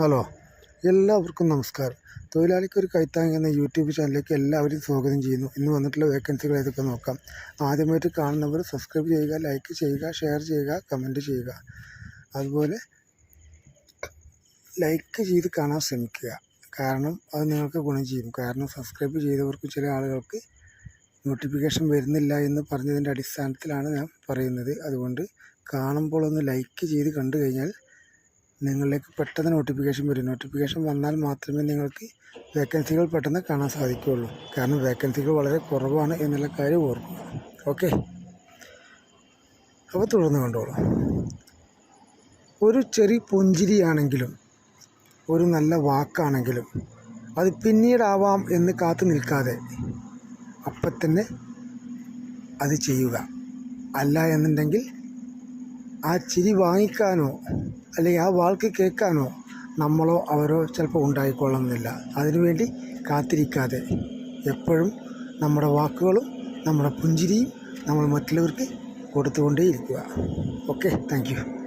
Hello എല്ലാവർക്കും നമസ്കാരം. തൊഴിലാളിക്കൊരു കൈത്താങ് എന്ന യൂട്യൂബ് ചാനലിലേക്ക് എല്ലാവരും സ്വാഗതം ചെയ്യുന്നു. ഇന്ന് വന്നിട്ടുള്ള വേക്കൻസികൾ ഏതൊക്കെ നോക്കാം. ആദ്യമായിട്ട് കാണുന്നവർ സബ്സ്ക്രൈബ് ചെയ്യുക ലൈക്ക് ചെയ്യുക ഷെയർ ചെയ്യുക കമന്റ് ചെയ്യുക. അതുപോലെ ലൈക്ക് ചെയ്ത് കാണാൻ ശ്രമിക്കുക. കാരണം അത് നിങ്ങൾക്ക് ഗുണം ചെയ്യും. കാരണം സബ്സ്ക്രൈബ് ചെയ്തവർക്ക് ചില ആളുകൾക്ക് നോട്ടിഫിക്കേഷൻ വരുന്നില്ല എന്ന് പറഞ്ഞതിന്റെ അടിസ്ഥാനത്തിലാണ് ഞാൻ പറയുന്നത്. അതുകൊണ്ട് കാണുമ്പോൾ ഒന്ന് ലൈക്ക് ചെയ്ത് കണ്ടു കഴിഞ്ഞാൽ നിങ്ങളിലേക്ക് പെട്ടെന്ന് നോട്ടിഫിക്കേഷൻ വരും. നോട്ടിഫിക്കേഷൻ വന്നാൽ മാത്രമേ നിങ്ങൾക്ക് വേക്കൻസികൾ പെട്ടെന്ന് കാണാൻ സാധിക്കുകയുള്ളൂ. കാരണം വേക്കൻസികൾ വളരെ കുറവാണ് എന്നുള്ള കാര്യം ഓർക്കുക. ഓക്കെ അപ്പോൾ തുടർന്ന് കണ്ടോളൂ. ഒരു ചെറിയ പുഞ്ചിരിയാണെങ്കിലും ഒരു നല്ല വാക്കാണെങ്കിലും അത് പിന്നീടാവാം എന്ന് കാത്തു നിൽക്കാതെ അപ്പം തന്നെ അത് ചെയ്യുക. അല്ല എന്നുണ്ടെങ്കിൽ ആ ചിരി വാങ്ങിക്കാനോ അല്ലെങ്കിൽ ആ വാക്ക് കേൾക്കാനോ നമ്മളോ അവരോ ചിലപ്പോൾ ഉണ്ടായിക്കൊള്ളുന്നില്ല. അതിനുവേണ്ടി കാത്തിരിക്കാതെ എപ്പോഴും നമ്മുടെ വാക്കുകളും നമ്മുടെ പുഞ്ചിരിയും നമ്മൾ മറ്റുള്ളവർക്ക് കൊടുത്തുകൊണ്ടേയിരിക്കുക. Okay thank